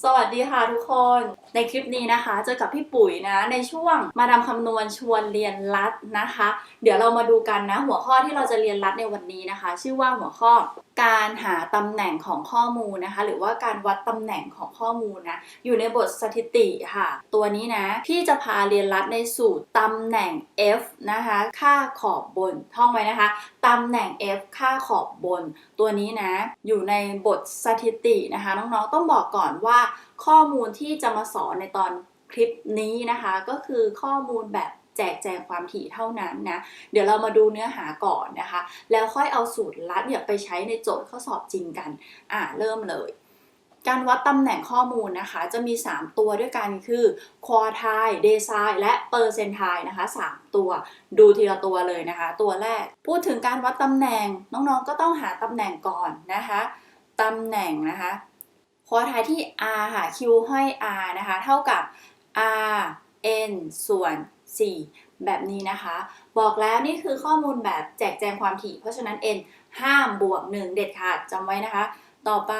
สวัสดีค่ะทุกคน ในคลิปนี้นะคะ เจอกับพี่ปุ๋ยนะ ในช่วงมาดามคำนวณชวนเรียนรัดนะคะ เดี๋ยวเรามาดูกันนะ หัวข้อที่เราจะเรียนรัดในวันนี้นะคะ ชื่อว่าหัวข้อ การหาตำแหน่งของข้อมูลนะคะ หรือว่าการวัดตำแหน่งของข้อมูลนะอยู่ในบทสถิติค่ะ ตัวนี้นะพี่จะพาเรียนรัดในสูตรตำแหน่ง f นะคะ ค่าขอบบนท่องไว้นะคะตำแหน่ง f ค่าขอบบน ตัวนี้นะอยู่ในบทสถิตินะคะ น้องๆต้องบอกก่อนว่าข้อมูลที่จะมาสอนในตอนคลิปนี้นะคะ ก็คือข้อมูลแบบ แจกแจงความถี่เท่านั้นนะ เดี๋ยวเรามาดูเนื้อหาก่อนนะคะ แล้วค่อยเอาสูตรลัดเนี่ยไปใช้ในโจทย์ข้อสอบจริงกัน อะเริ่มเลย การวัดตำแหน่งข้อมูลนะคะ จะมี 3 ตัวด้วยกันคือควอ t ายเดซายและเปอร์เซน i ายนะคะ 3 ตัว ดูทีละตัวเลยนะคะ ตัวแรก พูดถึงการวัดตำแหน่ง น้องๆ ก็ต้องหาตำแหน่งก่อนนะคะตำแหน่งนะคะควอทายที่ r ค่ะ q ห้อย r นะคะ เท่ากับ r n ส่วน 4 แบบนี้นะคะ บอกแล้วนี่คือข้อมูลแบบแจกแจงความถี่ เพราะฉะนั้น n ห้ามบวก 1 เด็ดขาดจำไว้นะคะ ต่อไป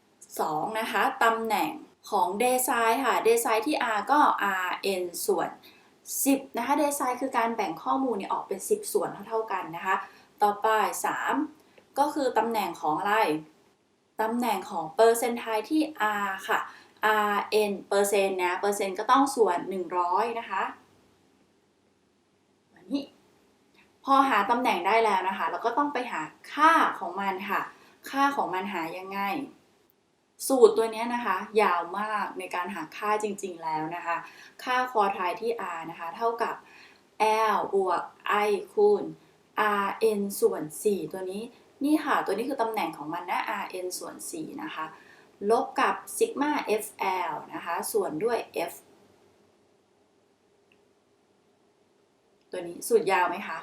2 นะคะตำแหน่งของ d e s i ค่ะ d e s i ที่ r ก็ r n ส่วน 10 นะคะ d e s i คือการแบ่งข้อมูลเนี่ยออกเป็น 10 ส่วนเท่าๆกันนะคะ ต่อไป 3 ก็คือตำแหน่งของอะไรตำแหน่งของเปอร์เซนต์ไทที่ r ค่ะ r n เปอร์เซ็นต์นะ เปอร์เซ็นต์ก็ต้องส่วน 100 นะคะแบบนี้ พอหาตำแหน่งได้แล้วนะคะ เราก็ต้องไปหาค่าของมันค่ะ ค่าของมันหายังไง สูตรตัวนี้นะคะ ยาวมากในการหาค่าจริงๆแล้วนะคะ ค่าคอทายที่ r นะคะ เท่ากับ l บวก i คูณ r n ส่วน 4 ตัวนี้นี่ค่ะ ตัวนี้คือตำแหน่งของมันนะ r n ส่วน 4 นะคะ ลบกับซิกมา fl นะคะ ส่วนด้วย f ตัวนี้สูตรยาวไหมคะ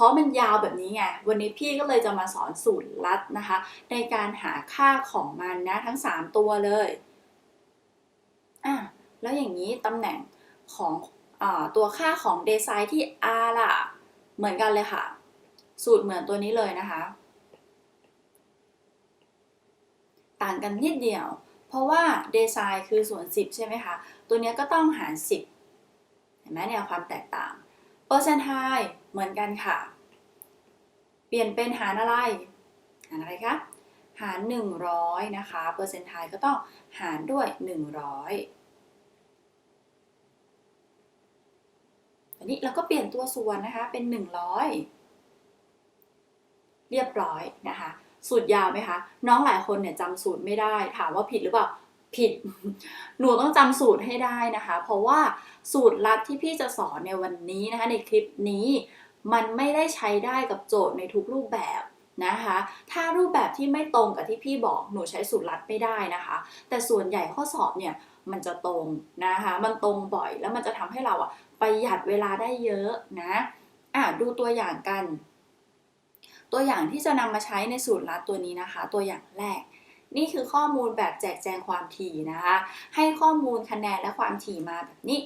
ราะมันยาวแบบนี้ไง วันนี้พี่ก็เลยจะมาสอนสูตรลัดนะคะ ในการหาค่าของมันนะทั้ง 3 ตัวเลยอะแล้วอย่างนี้ตำแหน่งของอตัวค่าของเดซายที่ r ล่ะ เหมือนกันเลยค่ะ สูตรเหมือนตัวนี้เลยนะคะ ต่างกันนิดเดียว เพราะว่าเดซายคือส่วน 10 ใช่ไหมคะ ตัวนี้ก็ต้องหาร 10 เห็นไหมเนี่ยความแตกต่างเปอร์เซนต์ไทเหมือนกันค่ะ เปลี่ยนเป็นหารอะไร หารอะไรคะ หาร 100 นะคะ เปอร์เซนต์ไทก็ต้องหารด้วย 100อันนี้เราก็เปลี่ยนตัวส่วนนะคะเป็น 100 เรียบร้อยนะคะ สูตรยาวไหมคะ น้องหลายคนเนี่ยจำสูตรไม่ได้ ถามว่าผิดหรือเปล่าผิด หนูต้องจำสูตรให้ได้นะคะ เพราะว่าสูตรลัดที่พี่จะสอนในวันนี้นะคะ ในคลิปนี้ มันไม่ได้ใช้ได้กับโจทย์ในทุกรูปแบบนะคะ ถ้ารูปแบบที่ไม่ตรงกับที่พี่บอกหนูใช้สูตรลัดไม่ได้นะคะ แต่ส่วนใหญ่ข้อสอบเนี่ยมันจะตรงนะคะ มันตรงบ่อยแล้วมันจะทำให้เราอะประหยัดเวลาได้เยอะนะอะดูตัวอย่างกัน ตัวอย่างที่จะนำมาใช้ในสูตรลัดตัวนี้นะคะ ตัวอย่างแรก นี่คือข้อมูลแบบแจกแจงความถี่นะคะ ให้ข้อมูลคะแนนและความถี่มาแบบนี้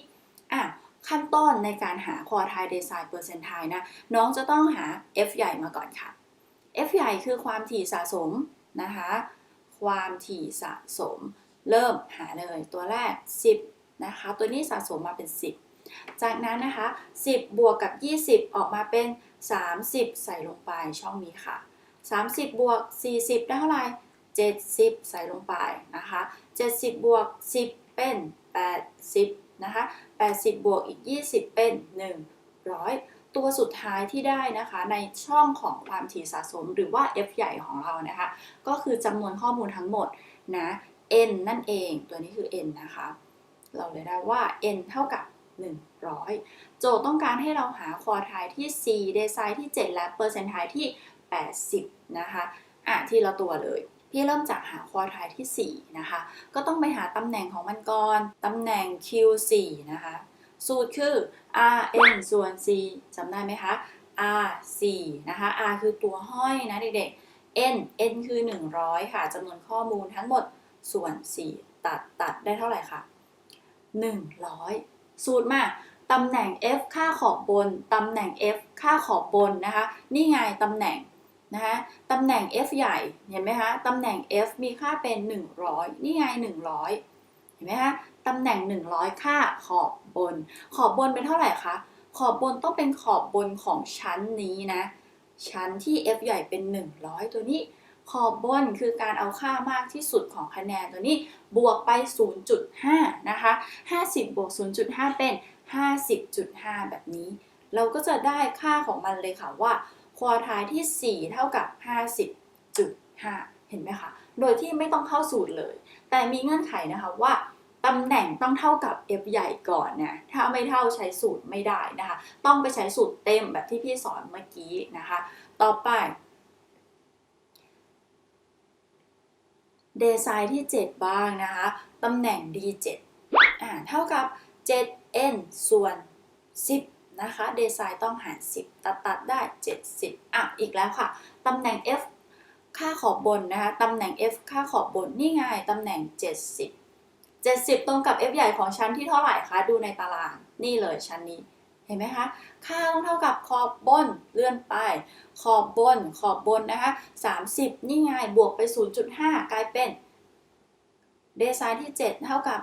อะ ขั้นต้นในการหาควอไทเดซายเปอร์เซนต์ไทนะน้องจะต้องหา f ใหญ่มาก่อนค่ะ f ใหญ่คือความถี่สะสมนะคะ ความถี่สะสม เริ่มหาเลยตัวแรก 10 นะคะ ตัวนี้สะสมมาเป็น 10 จากนั้นนะคะ 10 บวกกับ 20 ออกมาเป็น 30 ใส่ลงไปช่องนี้ค่ะ 30 บวก 40 ได้เท่าไหร่70 ใส่ลงไปนะคะ 70 บวก 10 เป็น 80 นะคะ 80 บวกอีก 20 เป็น 100 ตัวสุดท้ายที่ได้นะคะในช่องของความถี่สะสมหรือว่า f ใหญ่ของเรานะคะ ก็คือจำนวนข้อมูลทั้งหมดนะ n นั่นเองตัวนี้คือ n นะคะ เราเลยได้ว่า n เท่ากับ 100 โจทย์ต้องการให้เราหาควอไทายที่ 4 เดซายที่ 7 และเปอร์เซนต์ไทที่ 80 นะคะ อะทีละตัวเลย พี่เริ่มจากหาควอไทายที่ 4 นะคะ ก็ต้องไปหาตำแหน่งของมันก่อนตำแหน่ง Q4 นะคะ สูตรคือ R n ส่วน C จำได้ไหมคะ R 4 นะคะ R คือตัวห้อยนะเด็กๆ N N คือ 100 ค่ะจำนวนข้อมูลทั้งหมดส่วน 4 ตัดตัดได้เท่าไหร่คะ100 สูตรมาตำแหน่ง f ค่าขอบบน ตำแหน่ง f ค่าขอบบนนะคะ นี่ไงตำแหน่ง นะคะตำแหน่ง f ใหญ่ เห็นไหมคะตำแหน่ง f มีค่าเป็น 100 นี่ไง 100 เห็นไหมคะตำแหน่ง 100 ค่าขอบบน ขอบบนเป็นเท่าไหร่คะ ขอบบนต้องเป็นขอบบนของชั้นนี้นะ ชั้นที่ f ใหญ่เป็น 100 ตัวนี้ ขอบบนคือการเอาค่ามากที่สุดของคะแนนตัวนี้ บวกไป 0.5 นะคะ 50 บวก 0.5 เป็น 50.5 แบบนี้ เราก็จะได้ค่าของมันเลยค่ะว่า ควอทายที่ 4 เท่ากับ 50.5 เห็นไหมคะ โดยที่ไม่ต้องเข้าสูตรเลย แต่มีเงื่อนไขนะคะว่าตำแหน่งต้องเท่ากับ f ใหญ่ก่อนนะ ถ้าไม่เท่าใช้สูตรไม่ได้นะคะ ต้องไปใช้สูตรเต็มแบบที่พี่สอนเมื่อกี้นะคะ ต่อไปเดซายที่ 7 บ้างนะคะ ตำแหน่ง d7 อ่า เท่ากับ 7n ส่วน 10 นะคะ เดซายต้องหาร 10 ตัดตัดได้ 70 อะ อีกแล้วค่ะ ตำแหน่ง f ค่าขอบบนนะคะ ตำแหน่ง f ค่าขอบบน นี่ไง ตำแหน่ง 70 70 ตรงกับ f ใหญ่ของชั้นที่เท่าไหร่คะ ดูในตาราง นี่เลยชั้นนี้ เห็นไหมคะ ค่าต้องเท่ากับขอบบน เลื่อนไป ขอบบน ขอบบนนะคะ 30 นี่ไง บวกไป 0.5 กลายเป็น เดซายที่ 7 เท่ากับ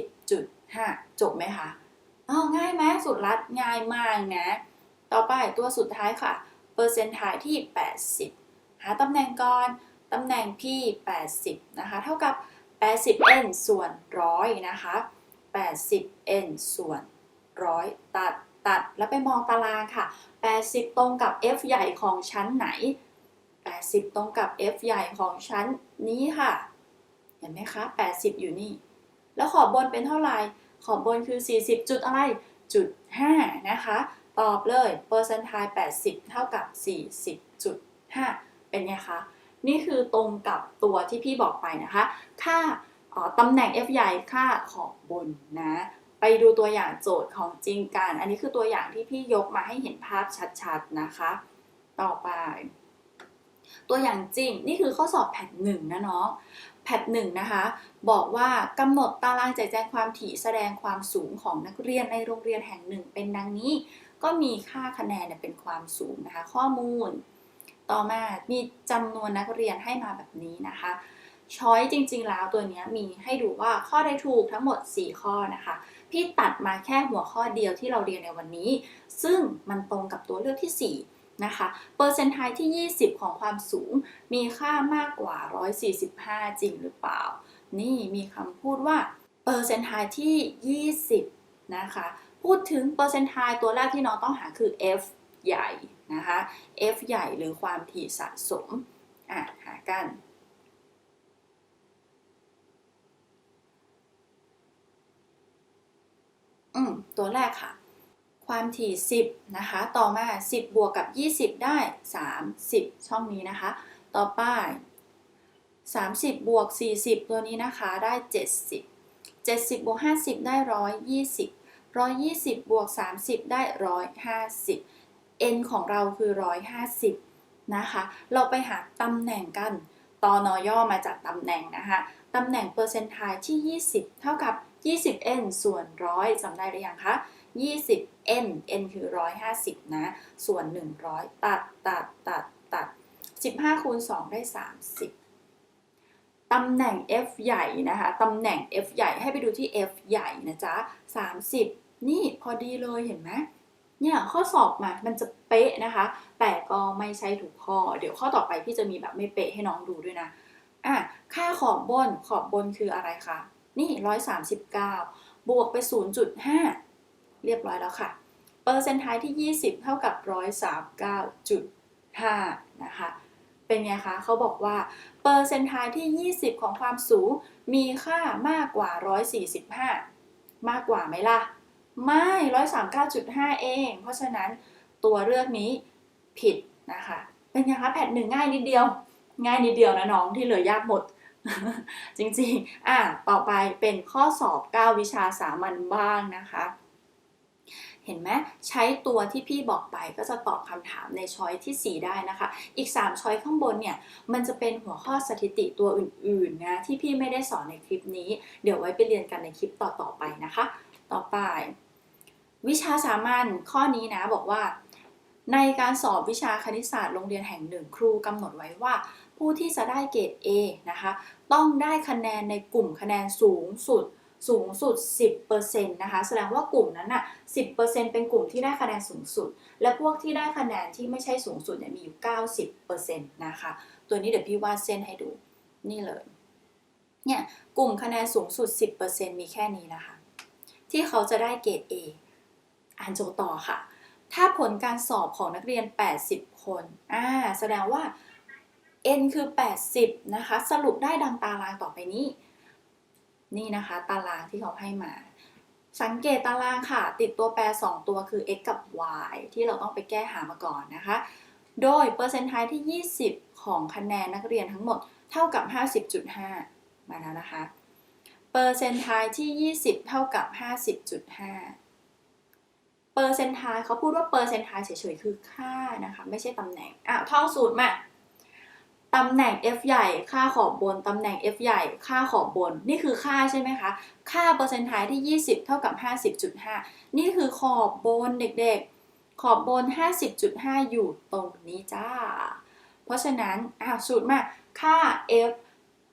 30.5 จบไหมคะ อ้าวง่ายไหมสุดรัดง่ายมากนะ ต่อไปตัวสุดท้ายค่ะ เปอร์เซนต์ทายที่ 80 หาตำแหน่งก่อนตำแหน่ง p 80 นะคะ เท่ากับ 80n ส่วนร้อยนะคะ 80n ส่วนร้อยตัดตัดแล้วไปมองตารางค่ะ 80 ตรงกับ f ใหญ่ของชั้นไหน 80 ตรงกับ f ใหญ่ของชั้นนี้ค่ะ เห็นไหมคะ 80 อยู่นี่ แล้วขอบบนเป็นเท่าไหร่ ขอบบนคือ 40 จุดอะไร จุด 5 นะคะ ตอบเลยเปอร์เซนต์ไทย80 เท่ากับ 40.5 เป็นไงคะ นี่คือตรงกับตัวที่พี่บอกไปนะคะ ค่าตำแหน่ง f ใหญ่ค่าขอบบนนะ ไปดูตัวอย่างโจทย์ของจริงกัน อันนี้คือตัวอย่างที่พี่ยกมาให้เห็นภาพชัดๆนะคะ ต่อไป ตัวอย่างจริง นี่คือข้อสอบแพทหนึ่งนะน้อง แพทหนึ่งนะคะ บอกว่ากำหนดตารางแจกแจงความถี่แสดงความสูงของนักเรียนในโรงเรียนแห่งหนึ่ง เป็นดังนี้ ก็มีค่าคะแนนเป็นความสูงนะคะ ข้อมูล ต่อมา มีจำนวนนักเรียนให้มาแบบนี้นะคะช้อยจริง ๆ แล้วตัวนี้มีให้ดูว่าข้อใดถูกทั้งหมด 4 ข้อนะคะ พี่ตัดมาแค่หัวข้อเดียวที่เราเรียนในวันนี้ ซึ่งมันตรงกับตัวเลือกที่ 4 นะคะเปอร์เซนต์ไทที่ 20 ของความสูง มีค่ามากกว่า 145 จริงหรือเปล่า นี่มีคำพูดว่าเปอร์เซนต์ไทที่ 20 นะคะ พูดถึงเปอร์เซนต์ไทตัวแรกที่น้องต้องหาคือ f ใหญ่นะคะ f ใหญ่หรือความถี่สะสม อะ หากัน อืม ตัวแรกค่ะ ความถี่ 10 นะคะ ต่อมา 10 บวกกับ 20 ได้ 30 ช่องนี้นะคะ ต่อไป 30 บวก 40 ตัวนี้นะคะ ได้ 70 70 บวก 50 ได้ 120 120 บวก 30 ได้ 150 n ของเราคือ 150 นะคะ เราไปหาตำแหน่งกัน ตอนอย่อมาจากตำแหน่งนะคะ ตำแหน่งเปอร์เซนต์ไทายที่ 20 เท่ากับ 20n ส่วนร้อยจำได้หรือยังคะ 20n n คือ 150 นะ ส่วน 100 ตัดตัดตัดตัด 15 คูณ 2 ได้ 30 ตำแหน่ง f ใหญ่นะคะ ตำแหน่ง f ใหญ่ให้ไปดูที่ f ใหญ่นะจ๊ะ 30 นี่พอดีเลยเห็นไหมเนี่ยข้อสอบมา มันจะเป๊ะนะคะ แต่ก็ไม่ใช่ทุกข้อ เดี๋ยวข้อต่อไปพี่จะมีแบบไม่เป๊ะให้น้องดูด้วยนะอะค่าขอบบนขอบบนคืออะไรคะ นี่ 139 บวกไป 0.5 เรียบร้อยแล้วค่ะ เปอร์เซนต์ไทายที่ 20 เท่ากับ 139.5 นะคะ เป็นไงคะ เขาบอกว่า เปอร์เซนต์ไทายที่ 20 ของความสูงมีค่ามากกว่า 145 มากกว่าไหมล่ะ ไม่ 139.5 เอง เพราะฉะนั้นตัวเลือกนี้ผิดนะคะ เป็นไงคะ แพทหนึ่งง่ายนิดเดียว ง่ายนิดเดียวนะน้องที่เหลือยากหมดจริงๆ อะ ต่อไปเป็นข้อสอบ 9 วิชาสามัญบ้างนะคะ เห็นไหมใช้ตัวที่พี่บอกไปก็จะตอบคำถามในช้อยที่ 4 ได้นะคะ อีก 3 ช้อยข้างบนเนี่ย มันจะเป็นหัวข้อสถิติตัวอื่นๆนะที่พี่ไม่ได้สอนในคลิปนี้ เดี๋ยวไว้ไปเรียนกันในคลิปต่อๆไปนะคะ ต่อไป วิชาสามัญข้อนี้นะบอกว่า ในการสอบวิชาคณิตศาสตร์โรงเรียนแห่งหนึ่งครูกำหนดไว้ว่าผู้ที่จะได้เกรด A นะคะ ต้องได้คะแนนในกลุ่มคะแนนสูงสุด สูงสุด 10%นะคะ แสดงว่ากลุ่มนั้นน่ะ 10%เป็นกลุ่มที่ได้คะแนนสูงสุด และพวกที่ได้คะแนนที่ไม่ใช่สูงสุดเนี่ยมีอยู่ 90%นะคะ ตัวนี้เดี๋ยวพี่วาดเส้นให้ดู นี่เลย เนี่ย กลุ่มคะแนนสูงสุด 10%มีแค่นี้นะคะ ที่เขาจะได้เกรด A อ่านโจทย์ต่อค่ะ ถ้าผลการสอบของนักเรียน 80 คน อ่า แสดงว่า n คือ 80 นะคะ สรุปได้ดังตารางต่อไปนี้ นี่นะคะตารางที่เขาให้มา สังเกตตารางค่ะ ติดตัวแปร 2 ตัวคือ x กับ y ที่เราต้องไปแก้หามาก่อนนะคะ โดยเปอร์เซ็นต์ไทที่ 20 ของคะแนนนักเรียนทั้งหมดเท่ากับ 50.5 มาแล้วนะคะ เปอร์เซ็นต์ไทที่ 20 เท่ากับ 50.5เปอร์เซนต์ไทเขาพูดว่าเปอร์เซนต์ไทเฉยๆ คือค่านะคะ ไม่ใช่ตำแหน่งอะท่องสูตรมา ตำแหน่ง f ใหญ่ ค่าขอบบน ตำแหน่ง f ใหญ่ ค่าขอบบน นี่คือค่าใช่ไหมคะ ค่าเปอร์เซ็นต์ไทที่ 20 เท่ากับ 50.5 นี่คือขอบบนเด็กๆ ขอบบน 50.5 อยู่ตรงนี้จ้า เพราะฉะนั้นอ้าวสูตรมาค่า f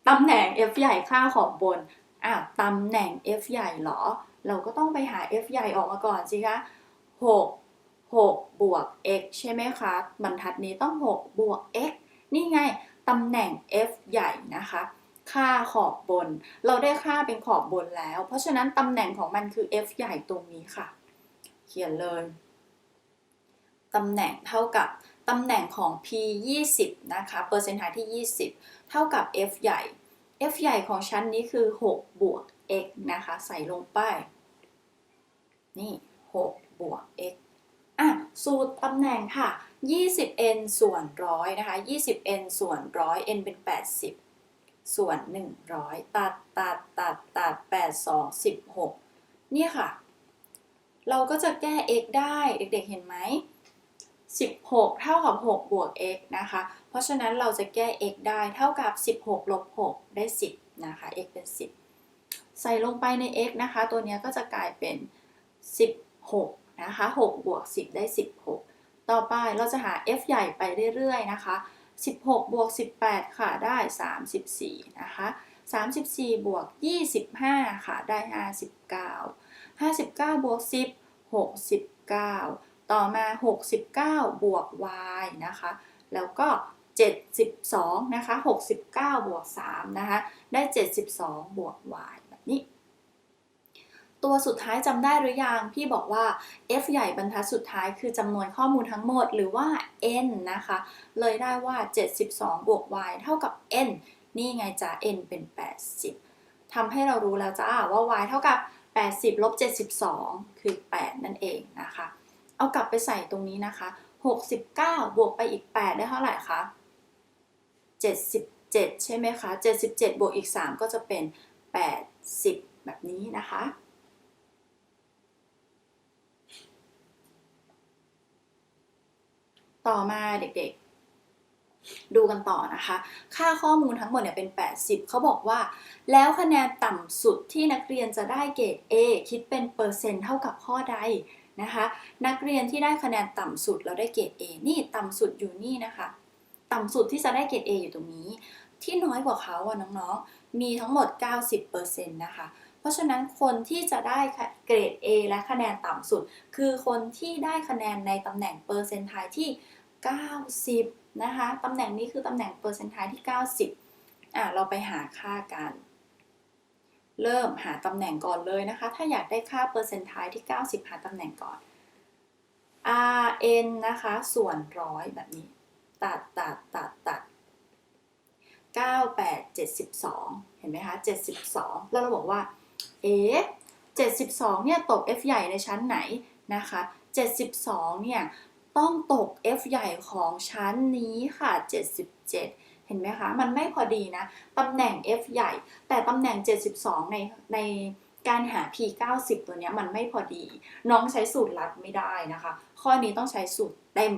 ตำแหน่ง f ใหญ่ ค่าขอบบนอ้าวตำแหน่ง f ใหญ่เหรอ เราก็ต้องไปหา f ใหญ่ออกมาก่อนสิคะ6 6 บวก x ใช่ไหมคะ บรรทัดนี้ต้อง 6 บวก x นี่ไง ตำแหน่ง f ใหญ่นะคะ ค่าขอบบน เราได้ค่าเป็นขอบบนแล้ว เพราะฉะนั้นตำแหน่งของมันคือ f ใหญ่ตรงนี้ค่ะ เขียนเลยตำแหน่งเท่ากับตำแหน่งของ p 20นะคะ เปอร์เซ็นต์ไทที่ 20 เท่ากับ f ใหญ่ f ใหญ่ของชั้นนี้คือ 6 บวก x นะคะ ใส่ลงไป นี่ 6 บวก x อะ สูตรตำแหน่งค่ะ 20n ส่วนร้อยนะคะ 20n ส่วนร้อย n เป็น 80 ส่วน 100 ตัดตัดตัดตัด8 2 16 เนี่ยค่ะ เราก็จะแก้ x ได้เด็กๆเห็นไหม 16 เท่ากับ 6 บวก x นะคะ เพราะฉะนั้นเราจะแก้ x ได้เท่ากับ 16 ลบ 6 ได้ 10 นะคะ x เป็น 10 ใส่ลงไปใน x นะคะ ตัวนี้ก็จะกลายเป็น 16 นะคะ 6 บวก 10 ได้ 16 ต่อไปเราจะหา f ใหญ่ไปเรื่อยๆนะคะ 16 บวก 18 ค่ะ ได้ 34 นะคะ 34 บวก 25 ค่ะ ได้ 59 59 บวก 10 69 ต่อมา 69 บวก y นะคะ แล้วก็ 72 นะคะ 69 บวก 3 นะคะ ได้ 72 บวก y แบบนี้ ตัวสุดท้ายจำได้หรือยัง พี่บอกว่า f ใหญ่บรรทัดสุดท้ายคือจำนวนข้อมูลทั้งหมดหรือว่า n นะคะ เลยได้ว่า 72 บวก y เท่ากับ n นี่ไงจ้า n เป็น 80 ทำให้เรารู้แล้วจ้าว่า y เท่ากับ 80ลบ72 คือ 8 นั่นเองนะคะ เอากลับไปใส่ตรงนี้นะคะ 69 บวกไปอีก 8 ได้เท่าไหร่คะ 77 ใช่ไหมคะ 77 บวกอีก 3 ก็จะเป็น 80 แบบนี้นะคะ ต่อมาเด็กๆ ดูกันต่อนะคะ ค่าข้อมูลทั้งหมดเนี่ยเป็น 80 เขาบอกว่า แล้วคะแนนต่ำสุดที่นักเรียนจะได้เกรด A คิดเป็นเปอร์เซ็นต์เท่ากับข้อใดนะคะนักเรียนที่ได้คะแนนต่ำสุดเราได้เกรด A นี่ต่ำสุดอยู่นี่นะคะ ต่ำสุดที่จะได้เกรด A อยู่ตรงนี้ ที่น้อยกว่าเขาอะน้องๆ มีทั้งหมด 90%นะคะ เพราะฉะนั้นคนที่จะได้เกรด A และคะแนนต่ำสุด คือคนที่ได้คะแนนในตำแหน่งเปอร์เซนต์ไทที่ 90 นะคะตำแหน่งนี้คือตำแหน่งเปอร์เซนต์ไทที่ 90อะเราไปหาค่ากัน เริ่มหาตำแหน่งก่อนเลยนะคะ ถ้าอยากได้ค่าเปอร์เซนต์ไทที่ 90 หาตำแหน่งก่อน rn นะคะ ส่วนร้อยแบบนี้ ตัดตัดตัดตัด98 72 เห็นไหมคะ 72 แล้วเราบอกว่า เอ๊ะ72เนี่ยตก f ใหญ่ในชั้นไหนนะคะ 72เนี่ยต้องตก f ใหญ่ของชั้นนี้ค่ะ 77 เห็นไหมคะ มันไม่พอดีนะ ตำแหน่ง f ใหญ่ แต่ตำแหน่ง 72 ในในการหา p 90ตัวเนี้ยมันไม่พอดี น้องใช้สูตรลัดไม่ได้นะคะ ข้อนี้ต้องใช้สูตรเต็ม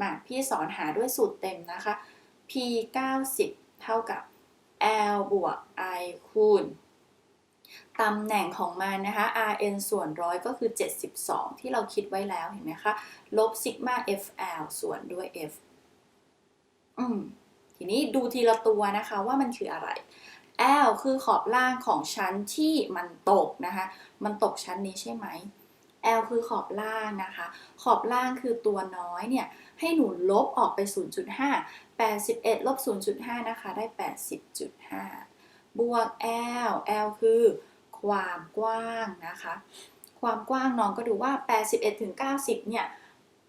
มาพี่สอนหาด้วยสูตรเต็มนะคะ p 90เท่ากับ l บวก i คูณ ตำแหน่งของมันนะคะ rn ส่วนร้อยก็คือ 72 ที่เราคิดไว้แล้วเห็นไหมคะ ลบซิกมา fl ส่วนด้วย f อืมทีนี้ดูทีละตัวนะคะว่ามันคืออะไร L คือขอบล่างของชั้นที่มันตกนะคะ มันตกชั้นนี้ใช่ไหม L คือขอบล่างนะคะ ขอบล่างคือตัวน้อยเนี่ย ให้หนูลบออกไป 0.5 81 ลบ 0.5 นะคะ ได้ 80.5 บวก L L คือ ความกว้างนะคะ ความกว้างน้องก็ดูว่า 81ถึง90 เนี่ย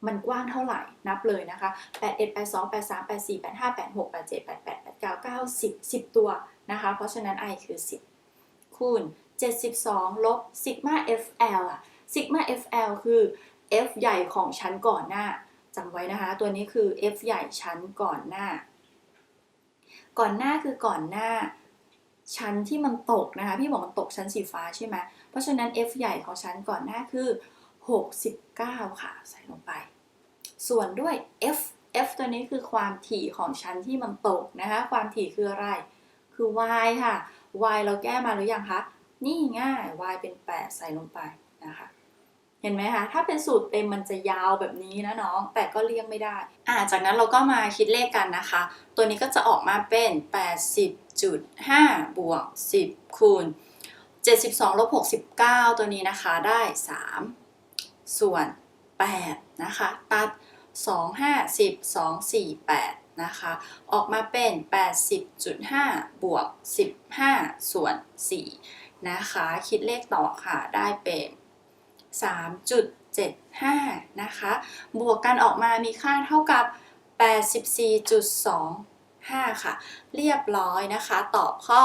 มันกว้างเท่าไหร่นับเลยนะคะ 81 82 83 84 85 86 87 88 89 90 10 ตัวนะคะ เพราะฉะนั้น i คือ 10 คูณ 72 ลบซิกมา fl อะซิกมา fl คือ f ใหญ่ของชั้นก่อนหน้าจำไว้นะคะ ตัวนี้คือ f ใหญ่ชั้นก่อนหน้า ก่อนหน้าคือก่อนหน้า ชั้นที่มันตกนะคะ พี่บอกมันตกชั้นสีฟ้าใช่ไหมเพราะฉะนั้น f ใหญ่ของชั้นก่อนหน้าคือ 69 ค่ะ ใส่ลงไป ส่วนด้วย f f ตัวนี้คือความถี่ของชั้นที่มันตกนะคะ ความถี่คืออะไร คือ y ค่ะ y เราแก้มาหรือยังคะ นี่ง่าย y เป็น 8 ใส่ลงไปนะคะ เห็นไหมคะ ถ้าเป็นสูตรเต็มมันจะยาวแบบนี้นะน้อง แต่ก็เลี่ยงไม่ได้ อ่า จากนั้นเราก็มาคิดเลขกันนะคะ ตัวนี้ก็จะออกมาเป็น 80.5บวก 10 คูณ 72ลบ69 ตัวนี้นะคะได้ 3 ส่วน 8 นะคะ ตัด 2 5 10 2 4 8 นะคะ ออกมาเป็น 80.5 บวก 15 ส่วน 4 นะคะ คิดเลขต่อค่ะได้เป็น 3.75 นะคะ บวกกันออกมามีค่าเท่ากับ 84.2 5 ค่ะ เรียบร้อยนะคะ ตอบข้อ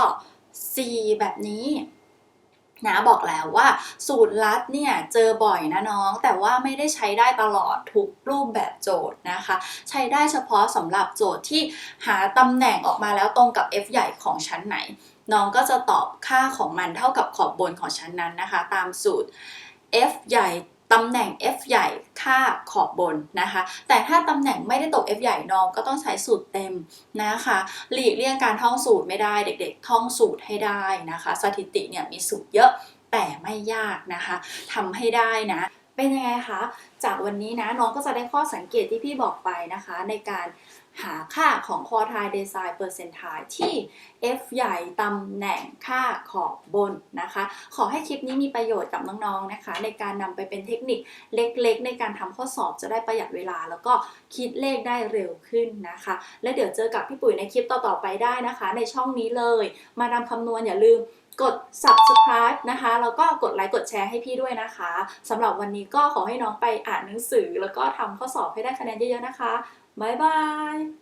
C แบบนี้นะบอกแล้วว่าสูตรลัดเนี่ยเจอบ่อยนะน้อง แต่ว่าไม่ได้ใช้ได้ตลอดทุกรูปแบบโจทย์นะคะ ใช้ได้เฉพาะสำหรับโจทย์ที่หาตำแหน่งออกมาแล้วตรงกับ f ใหญ่ของชั้นไหน น้องก็จะตอบค่าของมันเท่ากับขอบบนของชั้นนั้นนะคะ ตามสูตร f ใหญ่ ตำแหน่ง f ใหญ่ค่าขอบบนนะคะ แต่ถ้าตำแหน่งไม่ได้ตก f ใหญ่น้องก็ต้องใช้สูตรเต็มนะคะหลีกเลี่ยงการท่องสูตรไม่ได้เด็กๆ ท่องสูตรให้ได้นะคะ สถิติเนี่ยมีสูตรเยอะแต่ไม่ยากนะคะทำให้ได้นะ เป็นยังไงคะ จากวันนี้นะน้องก็จะได้ข้อสังเกตที่พี่บอกไปนะคะ ในการหาค่าของ quartile decile percentile ที่ f ใหญ่ตำแหน่งค่าขอบบนนะคะ ขอให้คลิปนี้มีประโยชน์กับน้องๆนะคะ ในการนำไปเป็นเทคนิคเล็กๆ ในการทำข้อสอบจะได้ประหยัดเวลา แล้วก็คิดเลขได้เร็วขึ้นนะคะ และเดี๋ยวเจอกับพี่ปุ๋ยในคลิปต่อๆไปได้นะคะ ในช่องนี้เลย มาดามคำนวณอย่าลืม กด subscribe นะคะ แล้วก็กดไลค์กดแชร์ให้พี่ด้วยนะคะสำหรับวันนี้ก็ขอให้น้องไปอ่านหนังสือ แล้วก็ทำข้อสอบให้ได้คะแนนเยอะๆนะคะ บ๊ายบาย